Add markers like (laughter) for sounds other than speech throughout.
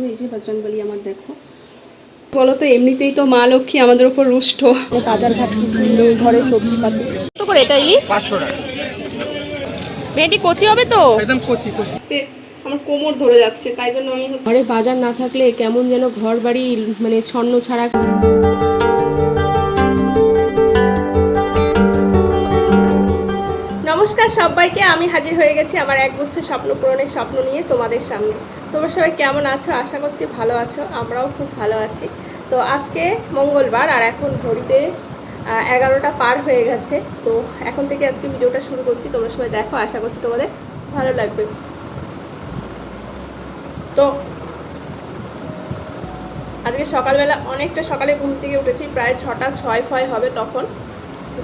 এই যে বজরংবলী আমার দেখো। বলো তো এমনিতেই তো মা লক্ষ্মী আমাদের উপর রুষ্ট। বাজার ঘাট ঘরে সবজি পাতি। কত করে এটা ইলিশ? পাঁচশো টাকা। ভেন্ডি কচি হবে তো? একদম কচি কচি। আমার কোমর ধরে যাচ্ছে তাই জন্য আমি ঘরে বাজার না থাকলে কেমন যেন ঘর বাড়ি মানে ছন্ন ছাড়া নমস্কার সবাইকে আমি হাজির হয়ে গেছি আমার এক বছর স্বপ্ন পূরণের স্বপ্ন নিয়ে তোমাদের সামনে। তোমরা সবাই কেমন আছো? আশা করছি ভালো আছো। আমরাও খুব ভালো আছি। তো আজকে মঙ্গলবার আর এখন ঘড়িতে এগারোটা পার হয়ে গেছে। তো এখন থেকে আজকে ভিডিওটা শুরু করছি। তোমরা সবাই দেখো, আশা করছি তোমাদের ভালো লাগবে। তো আজকে সকালবেলা অনেকটা সকালে ঘুম থেকে উঠেছি। প্রায় ছটা, ছয় ফয় হবে তখন।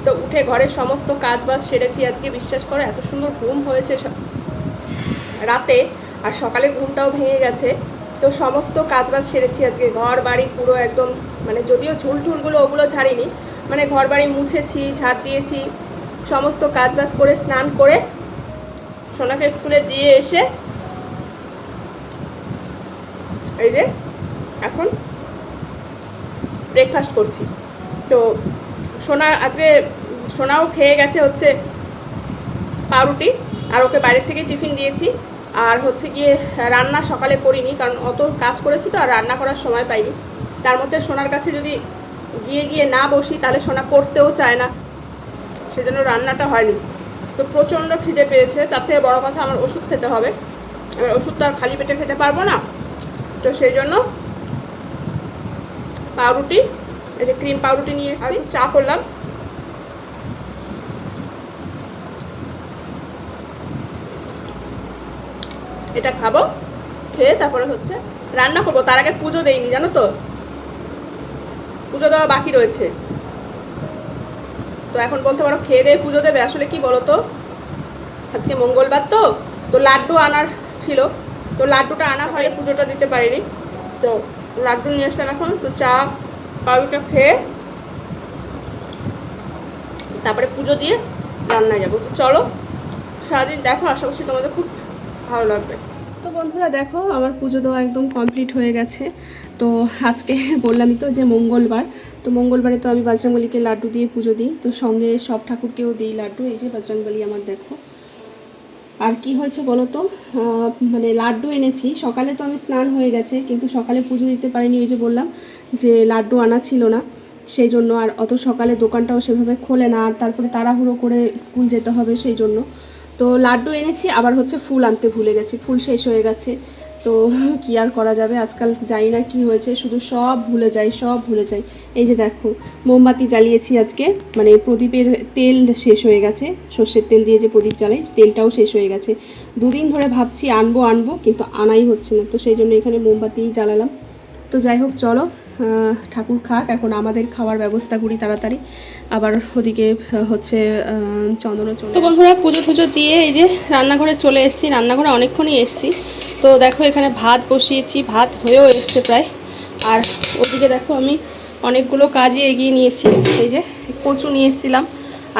তো উঠে ঘরের সমস্ত কাজ বাজ সেরেছি আজকে। বিশ্বাস করো, এত সুন্দর ঘুম হয়েছে রাতে। আর সকালে ঘুমটাও ভেঙে গেছে। তো সমস্ত কাজ বাজ সেরেছি আজকে। ঘর বাড়ি পুরো একদম মানে যদিও ঝুল ঝুলগুলো ওগুলো ছাড়িনি মানে ঘর বাড়ি মুছেছি, ঝাড় দিয়েছি, সমস্ত কাজ বাজ করে, স্নান করে সোনাকে স্কুলে দিয়ে এসে এই যে এখন ব্রেকফাস্ট করছি। তো সোনা আজকে সোনাও খেয়ে গেছে হচ্ছে পাউরুটি, আর ওকে বাইরের থেকে টিফিন দিয়েছি। আর হচ্ছে গিয়ে রান্না সকালে করিনি কারণ অত কাজ করেছি তো আর রান্না করার সময় পাইনি। তার মধ্যে সোনার কাছে যদি গিয়ে গিয়ে না বসি তাহলে সোনা পড়তেও চায় না। সেজন্য রান্নাটা হয়নি। তো প্রচণ্ড খিদে পেয়েছে তার থেকে বড়ো কথা আমার ওষুধ খেতে হবে। এবার ওষুধ তো আর খালি পেটে খেতে পারব না। তো সেই জন্য পাউরুটি এই যে ক্রিম পাউরুটি নিয়ে এসেছি চা করলাম। এটা খাব, খেয়ে তারপরে হচ্ছে রান্না করব। তার আগে পুজো দেইনি, জানো তো? পুজো দেওয়া বাকি রয়েছে। তো এখন বলতে পারো খেয়ে দিয়ে পুজো দেবে, আসলে কি বলো তো আজকে মঙ্গলবার তো তো লাড্ডু আনার ছিল। তো লাড্ডুটা আনা হয়, পুজোটা দিতে পারিনি। তো লাড্ডু নিয়ে আসলাম এখন, তো চা, পাউরুটা খেয়ে তারপরে পুজো দিয়ে রান্নায় যাব। তো চলো, সারাদিন দেখো, আশা করছি তোমাদের খুব ভালো লাগবে। তো বন্ধুরা দেখো, আমার পুজো দেওয়া একদম কমপ্লিট হয়ে গেছে। তো আজকে (laughs) বললামই তো যে মঙ্গলবার। তো মঙ্গলবারে তো আমি বজরংবলীকে লাড্ডু দিয়ে পুজো দিই। তো সঙ্গে সব ঠাকুরকেও দিই লাড্ডু। এই যে বজরংবলী আমার দেখো। আর কি হয়েছে বলো তো? মানে লাড্ডু এনেছি। সকালে তো আমি স্নান হয়ে গেছে, কিন্তু সকালে পুজো দিতে পারিনি। ওই যে বললাম যে লাড্ডু আনা ছিল না। সেই জন্য আর অত সকালে দোকানটাও সেভাবে খোলে না। আর তারপরে তাড়াহুড়ো করে স্কুল যেতে হবে সেই জন্য। তো লাড্ডু এনেছি, আবার হচ্ছে ফুল আনতে ভুলে গেছি, ফুল শেষ হয়ে গেছে। তো (laughs) কি আর করা যাবে? আজকাল জানি না কি হয়েছে, শুধু সব ভুলে যাই, সব ভুলে যাই। এই যে দেখো, মোমবাতি জ্বালিয়েছি আজকে মানে প্রদীপের তেল শেষ হয়ে গেছে, সর্ষের তেল দিয়ে যে প্রদীপ জ্বালাই, তেলটাও শেষ হয়ে গেছে। দুদিন ধরে ভাবছি আনব আনব, কিন্তু আনাই হচ্ছে না। তো সেই জন্য এখানে মোমবাতিই জ্বালালাম। তো যাই হোক, চলো ঠাকুর খাক, এখন আমাদের খাওয়ার ব্যবস্থা করি তাড়াতাড়ি। আবার ওদিকে হচ্ছে চন্দনও চলে তো বন্ধুরা, পুজো টুজো দিয়ে এই যে রান্নাঘরে চলে এসেছি, রান্নাঘরে অনেকক্ষণই এসেছি। তো দেখো, এখানে ভাত বসিয়েছি, ভাত হয়েও এসছে প্রায়। আর ওদিকে দেখো, আমি অনেকগুলো কাজই এগিয়ে নিয়েছি। এই যে কচু নিয়ে এসেছিলাম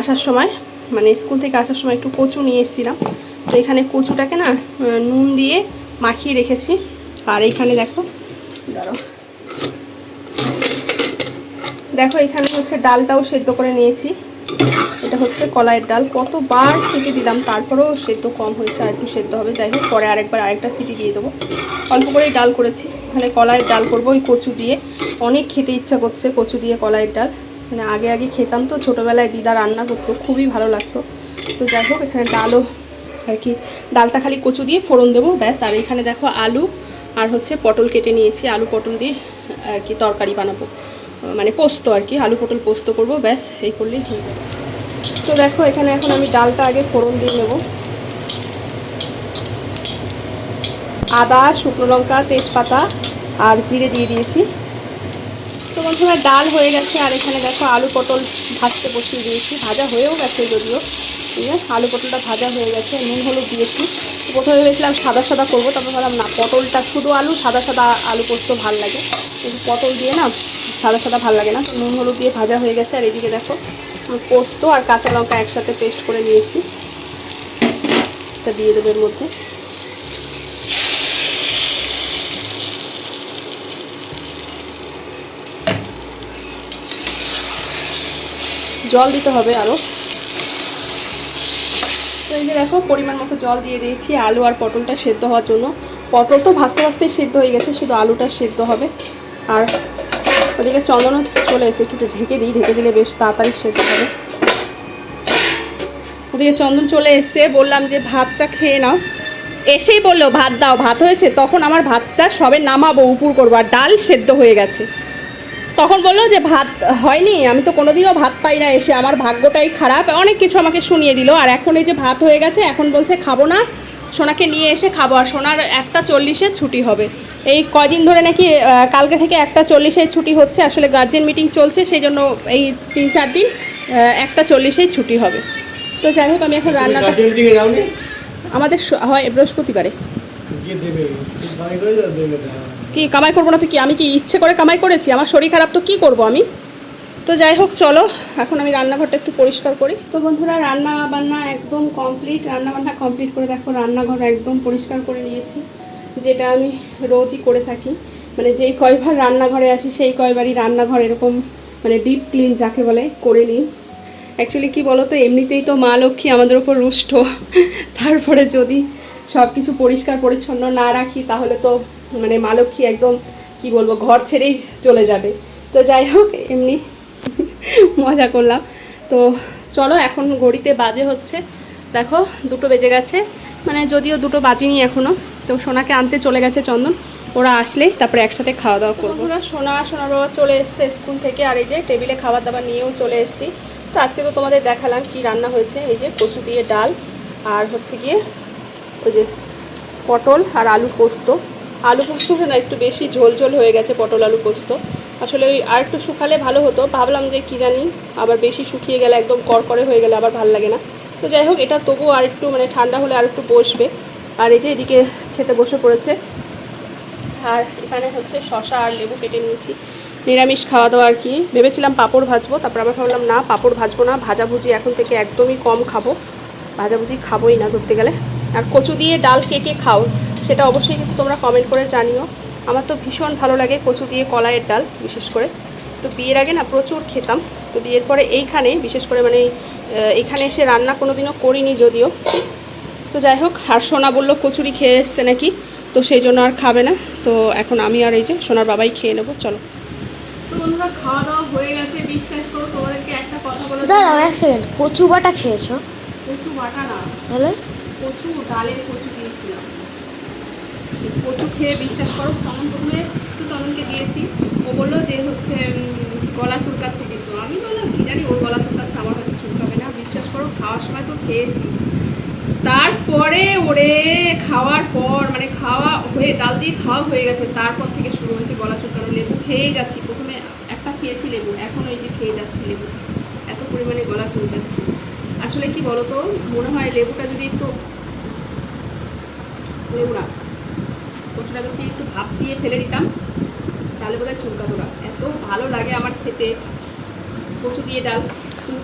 আসার সময় মানে স্কুল থেকে আসার সময় একটু কচু নিয়ে এসেছিলাম। তো এখানে কচুটাকে না নুন দিয়ে মাখিয়ে রেখেছি। আর এখানে দেখো, দাঁড়াও। দেখো, এখানে হচ্ছে ডালটাও সেদ্ধ করে নিয়েছি। এটা হচ্ছে কলাইয়ের ডাল। কতবার সিটি দিলাম, তারপরেও সেদ্ধ কম হয়েছে, আর একটু সেদ্ধ হবে। যাই হোক, পরে আরেকবার আরেকটা সিটি দিয়ে দেবো। অল্প করেই ডাল করেছি। এখানে কলাইয়ের ডাল করব ওই কচু দিয়ে। অনেক খেতে ইচ্ছা করছে কচু দিয়ে কলাইয়ের ডাল। মানে আগে আগে খেতাম তো, ছোটোবেলায় দিদা রান্না করতো, খুবই ভালো লাগতো। তো যাই হোক, এখানে ডালও আর কি, ডালটা খালি কচু দিয়ে ফোড়ন দেবো, ব্যাস। আর এখানে দেখো আলু আর হচ্ছে পটল কেটে নিয়েছি। আলু পটল দিয়ে আর কি তরকারি বানাবো। মানে পোস্ত আর কি, আলু পটল পোস্ত করব, ব্যাস, এই করলেই হয়ে যাবে। তো দেখো, এখানে এখন আমি ডালটা আগে ফোড়ন দিয়ে নেব। আদা, শুকনো লঙ্কা, তেজপাতা আর জিরে দিয়ে দিয়েছি। তো বন্ধুরা, ডাল হয়ে গেছে, আর এখানে দেখো আলু পটল ভাজতে বসিয়ে দিয়েছি। ভাজা হয়েও গেছে যদিও। ঠিক আছে, আলু পটলটা ভাজা হয়ে গেছে, নুন, হলুদ দিয়েছি। প্রথমে ভেবেছিলাম সাদা সাদা করব, তারপর ভাবলাম না, পটলটা শুধু আলু, সাদা সাদা আলু পোস্ত ভালো লাগে। কিন্তু পটল দিয়ে না সাদা সাদা ভালো লাগে না, তো নুন হলুদ দিয়ে ভাজা হয়ে গেছে। আর এদিকে দেখো পোস্ত আর কাঁচা লঙ্কা একসাথে পেস্ট করে নিয়েছি। এটা দিয়ে দেবো এর মধ্যে। জল দিতে হবে আরও তো এই যে দেখো, পরিমাণ মতো জল দিয়ে দিয়েছি, আলু আর পটলটা সেদ্ধ হওয়ার জন্য। পটল তো ভাজতে ভাজতে সেদ্ধ হয়ে গেছে, শুধু আলুটা সেদ্ধ হবে। আর ওদিকে চন্দনও চলে এসে একটু ঢেকে দিই, ঢেকে দিলে বেশ তাড়াতাড়ি সেদ্ধ হবে। ওদিকে চন্দন চলে এসে বললাম যে ভাতটা খেয়ে নাও। এসেই বলল, ভাত দাও, ভাত হয়েছে? তখন আমার ভাতটা সবে নামাবো, উপুর করব, আর ডাল সেদ্ধ হয়ে গেছে। তখন বলল যে ভাত হয়নি আমি তো কোনোদিনও ভাত পাই না এসে আমার ভাগ্যটাই খারাপ। অনেক কিছু আমাকে শুনিয়ে দিল আর এখন এই যে ভাত হয়ে গেছে এখন বলছে খাব না সোনাকে নিয়ে এসে খাব আর সোনার একটা চল্লিশে ছুটি হবে। এই কয়দিন ধরে নাকি কালকে থেকে একটা চল্লিশে ছুটি হচ্ছে আসলে গার্জেন মিটিং চলছে সেই জন্য এই তিন চার দিন একটা চল্লিশেই ছুটি হবে। তো যাই হোক আমি এখন রান্নাটা আমাদের হয় বৃহস্পতিবারে। কি কামাই করব না তো কি? আমি কি ইচ্ছে করে কামাই করেছি? আমার শরীর খারাপ তো কি করব আমি? তো যাই হোক, চলো, এখন আমি রান্নাঘরটা একটু পরিষ্কার করি। তো বন্ধুরা রান্না বান্না একদম কমপ্লিট রান্না বান্না কমপ্লিট করে দেখো, রান্নাঘর একদম পরিষ্কার করে নিয়েছি, যেটা আমি রোজই করে থাকি। মানে যেই কয়বার রান্নাঘরে আসি, সেই কয়বারই রান্নাঘর এরকম মানে ডিপ ক্লিন যাকে বলে, করে নিই। অ্যাকচুয়ালি কি বলো তো এমনিতেই তো মা লক্ষ্মী আমাদের ওপর রুষ্ট। (laughs) তারপরে যদি সব কিছু পরিষ্কার পরিচ্ছন্ন না রাখি, তাহলে তো মানে মা লক্ষ্মী একদম কি বলব ঘর ছেড়েই চলে যাবে। তো যাই হোক এমনি মজা করলাম। তো চলো এখন ঘড়িতে বাজে হচ্ছে। দেখো দুটো বেজে গেছে। মানে যদিও দুটো বাজেনি এখনও তো সোনাকে আনতে চলে গেছে চন্দন। ওরা আসলে তারপরে একসাথে খাওয়া দাওয়া করব। ওরা সোনা সোনার বাবা চলে এসছে স্কুল থেকে আর এই যে টেবিলে খাবার দাবার নিয়েও চলে এসেছি। তো আজকে তো তোমাদের দেখালাম কি রান্না হয়েছে। এই যে কচু দিয়ে ডাল আর হচ্ছে গিয়ে ওই যে পটল আর আলু পোস্ত। আলু পোস্তটা না, একটু বেশি ঝোল ঝোল হয়ে গেছে পটল আলু পোস্ত। আসলে ওই আর একটু শুকালে ভালো হতো, ভাবলাম যে কি জানি, আবার বেশি শুকিয়ে গেলে একদম করকরে হয়ে গেলে আবার ভালো লাগে না। তো যাই হোক, এটা তবুও আর একটু মানে ঠান্ডা হলে আর একটু বসবে। আর এই যে এদিকে খেতে বসে পড়েছে। আর এখানে হচ্ছে শশা আর লেবু কেটে নিয়েছি। নিরামিষ খাওয়া দাওয়া আর কি। ভেবেছিলাম পাঁপড় ভাজবো, তারপর আবার ভাবলাম, না, পাঁপড় ভাজবো না ভাজাভুজি এখন থেকে একদমই কম খাব। ভাজাভুজি খাবোই না ধরতে গেলে। আর কচু দিয়ে ডাল কে কে খাও? সেটা অবশ্যই কিন্তু তোমরা কমেন্ট করে জানিও। আমার তো ভীষণ ভালো লাগে কচু দিয়ে কলাইয়ের ডাল বিশেষ করে। তো বিয়ের আগে না প্রচুর খেতাম। তো বিয়ের পরে এইখানে বিশেষ করে মানে এখানে এসে রান্না কোনো দিনও করিনি যদিও। তো যাই হোক আর সোনা বলল কচুরি খেয়ে এসছে নাকি? তো সেই জন্য আর খাবে না। তো এখন আমি আর এই যে সোনার বাবাই খেয়ে নেব চলো। তো বন্ধুরা খাওয়া দাওয়া হয়ে গেছে বিশ্বাস করো তোমাদেরকে একটা কথা বলে দাঁড়াও এক সেকেন্ড কচু বাটা খেয়েছো? কচু বাটা না। তাহলে কচু ডালের কচু। সে কচু খেয়ে বিশ্বাস করো চমন প্রথমে একটু চন্দনকে দিয়েছি। ও বলল যে হচ্ছে গলা চুলকাচ্ছে কিন্তু। আমি বললাম, কি জানি ওর গলা চুলকাচ্ছে, আমার হয়তো চুলকাবে না। বিশ্বাস করো, খাওয়ার সময় তো খেয়েছি। তারপরে ওরে, খাওয়ার পর মানে খাওয়া হয়ে, ডাল দিয়ে খাওয়া হয়ে গেছে। তারপর থেকে শুরু হয়েছে গলা চুলকানো লেবু। খেয়ে যাচ্ছি। প্রথমে একটা খেয়েছি লেবু, এখন ওই যে খেয়ে যাচ্ছি লেবু। এত পরিমাণে গলা চুলকাচ্ছে। আসলে কি বলতো, মনে হয় লেবুটা যদি একটু লেবু না কচুটা যদি একটু ভাপ দিয়ে ফেলে দিতাম। তাহলে বোধহয় চুলকাতো না। এত ভালো লাগে আমার খেতে। কচু দিয়ে ডাল।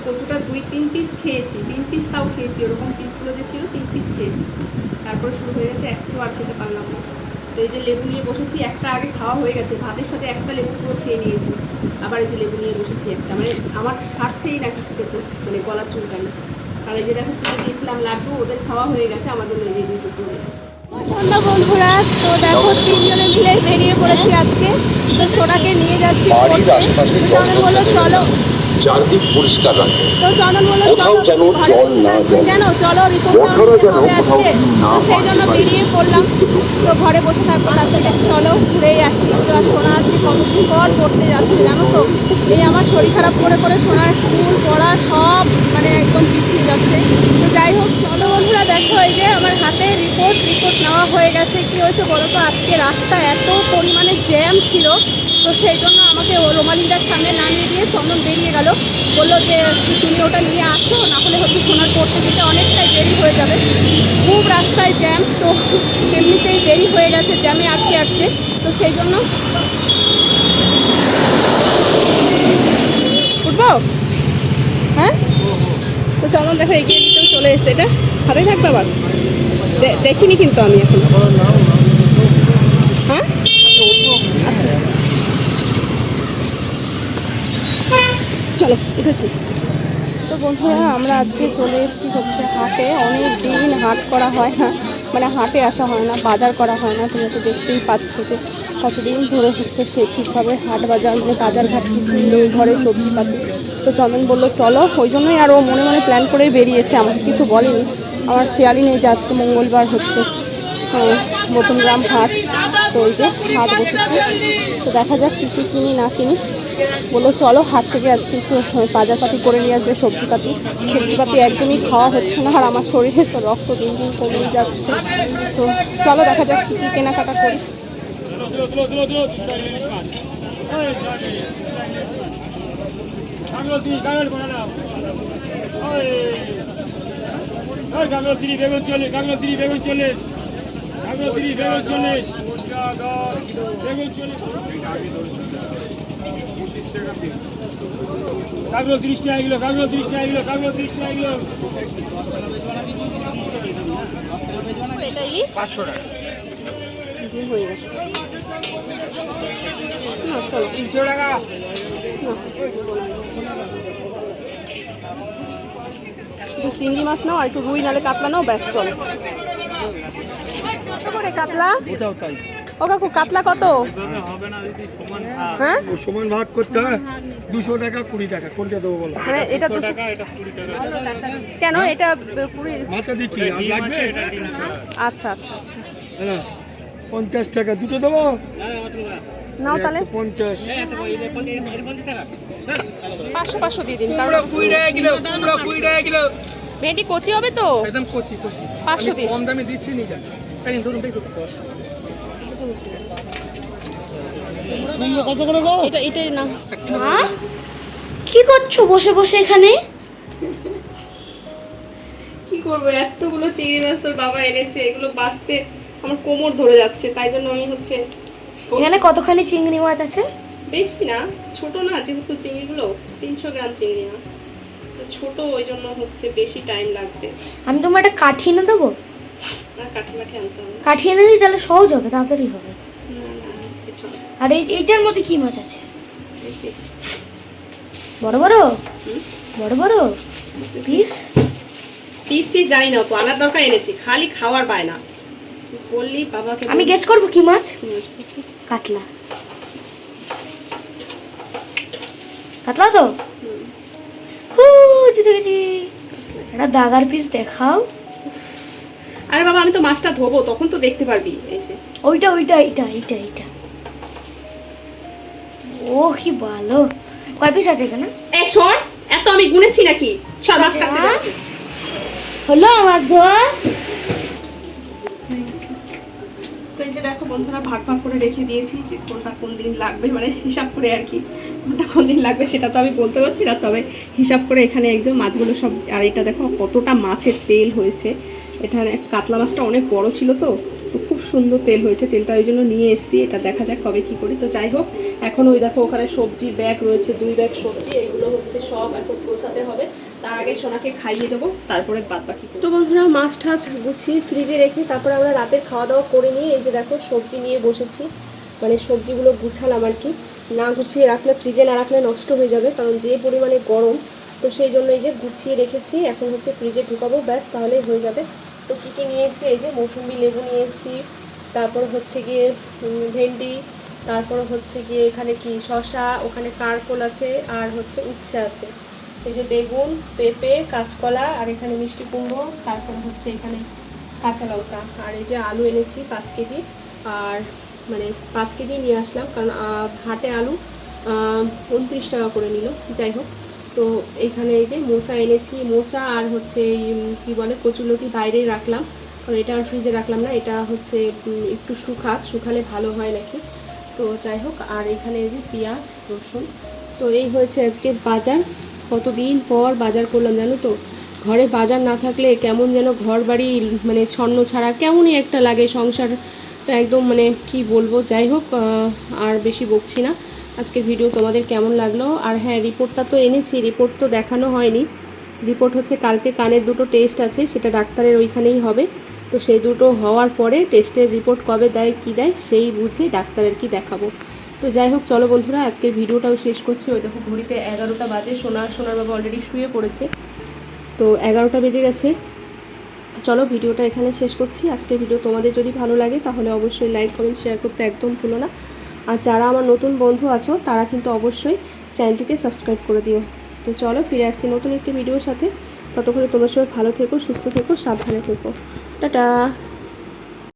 কচুটা দুই তিন পিস খেয়েছি। তিন পিস তাও খেয়েছি। ওরকম পিসগুলো যে ছিল, তিন পিস খেয়েছি। তারপরে শুরু হয়ে গেছে একটু আর খেতে পারলাম না। তো এই যে লেবু নিয়ে বসেছি, একটা আগে খাওয়া হয়ে গেছে। ভাতের সাথে একটা লেবু পুরো খেয়ে নিয়েছি। আবার এই যে লেবু নিয়ে বসেছি একটা। মানে আমার সারছেই না কিছু দেখো মানে গলা চুলকানি। আর এই যে দেখো পুজো দিয়েছিলাম লাড্ডু, ওদের খাওয়া হয়ে গেছে। আমার জন্য এই যে দুটো হয়ে গেছে সন্ধ্যা বন্ধুরা তো দেখো তিনজনে মিলে বেরিয়ে পড়েছি আজকে। তো সোনাকে নিয়ে যাচ্ছি চন্দন বলল চলো। চারদিক পরিষ্কার রাখে। কোথাও যেন জল না যায়। বছরে যেন কোথাও না সেই জন্য বেরিয়ে পড়লাম। তো ঘরে বসে থাকব তার থেকে চলো ঘুরেই আসি। সোনা আজকে কতদিন পর পড়তে যাচ্ছে জানো তো? এই আমার শরীর খারাপ করে করে সোনার স্কুল পড়া সব মানে একদম পিছিয়ে যাচ্ছে। তো যাই হোক চলো বন্ধুরা দেখো এই যে আমার হাতে রিপোর্ট রিপোর্ট নেওয়া হয়ে গেছে। কি হয়েছে বলো তো? আজকে রাস্তা এত পরিমাণে জ্যাম ছিল। তো সেই জন্য আমাকে রোমালিদার সামনে নামিয়ে দিয়ে চন্দন বেরিয়ে গেল। বলল যে, তুমি ওটা নিয়ে আসো, না হলে হচ্ছে সোনার পড়তে যেতে অনেকটাই দেরি হয়ে যাবে। খুব রাস্তায় জ্যাম, তো এমনিতেই দেরি হয়ে গেছে জ্যামে আটকে আটকে। তো সেই জন্য উঠবো? হ্যাঁ? তো চন্দন দেখো এগিয়ে নিতেও চলে এসছে। এটা হাতে থাকবে আবার? দেখিনি কিন্তু আমি এখন। চলো, উঠেছি। তো বন্ধুরা, আমরা আজকে চলে এসেছি হচ্ছে হাটে। অনেক দিন হাট করা হয় না। মানে হাটে আসা হয় না, বাজার করা হয় না। তুমি তো দেখতেই পাচ্ছ যে কতদিন ধরে হচ্ছে সে ঠিকভাবে হাট বাজার মানে বাজার ঘাট কিছু নেই, ঘরে সবজিপাতি। তো চন্দন বলল, চলো। ওই জন্যই আরও মনে মনে প্ল্যান করেই বেরিয়েছে। আমাকে কিছু বলেনি। আমার খেয়ালই নেই যে আজকে মঙ্গলবার হচ্ছে মতনগ্রাম হাট। তো ওই যে হাট বসেছে। তো দেখা যাক কী কী কিনি, না কিনি। বলল চলো হাট থেকে আজকে একটু বাজারপাতি করে নিয়ে আসবে সবজিপাতি সবজিপাতি একদমই খাওয়া হচ্ছে না আর আমার শরীরে তো রক্ত দিন দিন কমেই যাচ্ছে তো চলো দেখা যাক কী কী কেনাকাটা করি কাগজ তিরিশ বেগুন চল্লিশ কাগজ তিরিশ বেগুন চল্লিশ কাগজ তিরিশ বেগুন চল্লিশ বেগুন চল্লিশ কাগজ তিরিশ টাকা কিলো কাগজ তিরিশ টাকা কিলো কাগজ তিরিশ টাকা কিলো। না চলো তিনশো টাকা। চিংড়ি মাছ নাও আর একটু রুই নালে কাতলা নাও ব্যাস চলো। করে কাতলা ওটাও তাই। ও কাকু কাতলা কত? হ্যাঁ? সমান ভাগ করতে হয় দুশো টাকা কুড়ি টাকা। কোনটা দেবো বলো? মানে এটা দুশো কেন এটা কুড়ি মাথা দিচ্ছি আর লাগবে? আচ্ছা আচ্ছা আচ্ছা। না পঞ্চাশ টাকা দুটো দেবো? নাও তাহলে। পঞ্চাশ। পাঁচশো পাঁচশো দিয়ে দিন কারণ কুড়ি টাকা কিলো কুমড়ো কুড়ি টাকা কিলো। ভেন্ডি কচি হবে তো? একদম কচি কচি। পাঁচশো দিন কম দামে দিচ্ছি নি কেন তাই ধরুন তাই তো দশ কত করে গো? এটা এটা না। মা? কি করছ বসে বসে এখানে? কি করব? এতগুলো চিংড়ি মাছ তোর বাবা এনেছে এগুলো বাঁচতে আমার কোমর ধরে যাচ্ছে তাই জন্য আমি হচ্ছে এখানে কতখানি চিংড়ি মাছ আছে? বেশি না ছোট না যেহেতু চিংড়িগুলো তিনশো গ্রাম চিংড়ি মাছ। তো ছোট ওই জন্য হচ্ছে বেশি টাইম লাগবে। আমি তোমার একটা কাঠি এনে দেবো? আর কাঠি মাঠি আনতে হবে। কাঠি এনে দিই তাহলে সহজ হবে তাড়াতাড়ি হবে। না না না। আর এই এইটার মধ্যে কি মাছ আছে? বড় বড়? বড় বড়? পিস? পিস টিস জানি না তো আনার দরকার এনেছি খালি খাওয়ার বায়না বললি বাবাকে আমি গেস করব কি মাছ? কি মাছ? কাতলা। কাতলা তো? হু জিতে গেছি। একটা দাগার পিস দেখাও। আরে বাবা আমি তো মাছটা ধোবো তখন তো দেখতে পারবি এই যে। ওইটা ওইটা এইটা এইটা এইটা। ও কি ভালো কয় পিস আছে এখানে? এই শোন এত আমি গুনেছি নাকি? সব মাছ কাটতে আচ্ছা। পারছি হলো মাছ ধোয়া তো এই যে দেখো বন্ধুরা ভাগ ভাগ করে রেখে দিয়েছি যে কোনটা কোন দিন লাগবে মানে হিসাব করে আর কি। কোনটা কোন দিন লাগবে সেটা তো আমি বলতে পারছি না তবে হিসাব করে এখানে একদম মাছগুলো সব আর এটা দেখো কতটা মাছের তেল হয়েছে। এখানে কাতলা মাছটা অনেক বড় ছিল তো তো খুব সুন্দর তেল হয়েছে, তেলটা ওই জন্য নিয়ে এসেছি, এটা দেখা যাক কবে কি করি। তো যাই হোক, এখন ওই দেখো ওখানে সবজি ব্যাগ রয়েছে, দুই ব্যাগ সবজি, এগুলো হচ্ছে সব এখন গোছাতে হবে। তার আগে সোনাকে খাইয়ে দেবো, তারপরে বাদ বাকি তো বন্ধুরা, মাছ টাছ গুছিয়ে ফ্রিজে রেখে তারপরে আমরা রাতের খাওয়া দাওয়া করে নিয়ে এই যে দেখো সবজি নিয়ে বসেছি। মানে সবজিগুলো গুছালাম আর কি। না গুছিয়ে রাখলে, ফ্রিজে না রাখলে নষ্ট হয়ে যাবে, কারণ যে পরিমাণে গরম, তো সেই জন্য এই যে গুছিয়ে রেখেছি, এখন হচ্ছে ফ্রিজে ঢুকাবো, ব্যাস তাহলেই হয়ে যাবে। তো কী কী নিয়ে এসেছি? এই যে মৌসুম্বি লেবু নিয়ে এসেছি, তারপর হচ্ছে গিয়ে ভেন্ডি, তারপর হচ্ছে গিয়ে এখানে কি শশা ওখানে কারকোল আছে, আর হচ্ছে উচ্ছে আছে। এই যে বেগুন, পেঁপে, কাঁচকলা, আর এখানে মিষ্টি কুমড়ো, তারপর হচ্ছে এখানে কাঁচা লঙ্কা। আর এই যে আলু এনেছি পাঁচ কেজি, আর মানে পাঁচ কেজি নিয়ে আসলাম, কারণ হাটে আলু উনত্রিশ টাকা করে নিল। যাই হোক তো এখানে এই যে মোচা এনেছি, মোচা আর হচ্ছে কি বলে কচুলতি বাইরে রাখলাম। কারণ এটা আর ফ্রিজে রাখলাম না, এটা হচ্ছে একটু শুকাক শুকালে ভালো হয় নাকি? তো যাই হোক, আর এখানে এই যে পেঁয়াজ, রসুন। তো এই হয়েছে আজকে বাজার। কতদিন পর বাজার করলাম জানো তো? ঘরে বাজার না থাকলে কেমন যেন ঘর বাড়ি মানে ছন্ন ছাড়া কেমনই একটা লাগে। সংসার একদম মানে কি বলব? যাই হোক আর বেশি বকছি না। আজকের ভিডিও তোমাদের কেমন লাগল? আর হ্যাঁ রিপোর্টটা তো এনেছি, রিপোর্ট তো দেখানো হয়নি। রিপোর্ট হচ্ছে কালকে কানের দুটো টেস্ট আছে, সেটা ডাক্তারের ওইখানেই হবে। তো সেই দুটো হওয়ার পরে টেস্টের রিপোর্ট কবে দেয়, কি দেয়, সেই বুঝে ডাক্তারের কি দেখাবো। তো তো যাই হোক, চলো বন্ধুরা, আজকের ভিডিওটাও শেষ করছি। ওই দেখো, ঘড়িতে এগারোটা বাজে, সোনার সোনার বাবা অলরেডি শুয়ে পড়েছে। তো এগারোটা বেজে গেছে। চলো, ভিডিওটা এখানে শেষ করছি। আজকের ভিডিও তোমাদের যদি ভালো লাগে, তাহলে অবশ্যই লাইক কমেন্ট শেয়ার করতে একদম ভুলো না। আর যারা আমার নতুন বন্ধু আছো, তারা কিন্তু অবশ্যই চ্যানেলটিকে সাবস্ক্রাইব করে দিও। তো চলো ফিরে আসছি নতুন একটি ভিডিওর সাথে। ততক্ষণে তোমার সবাই ভালো থেকো, সুস্থ থেকো, সাবধানে থেকো। টাটা!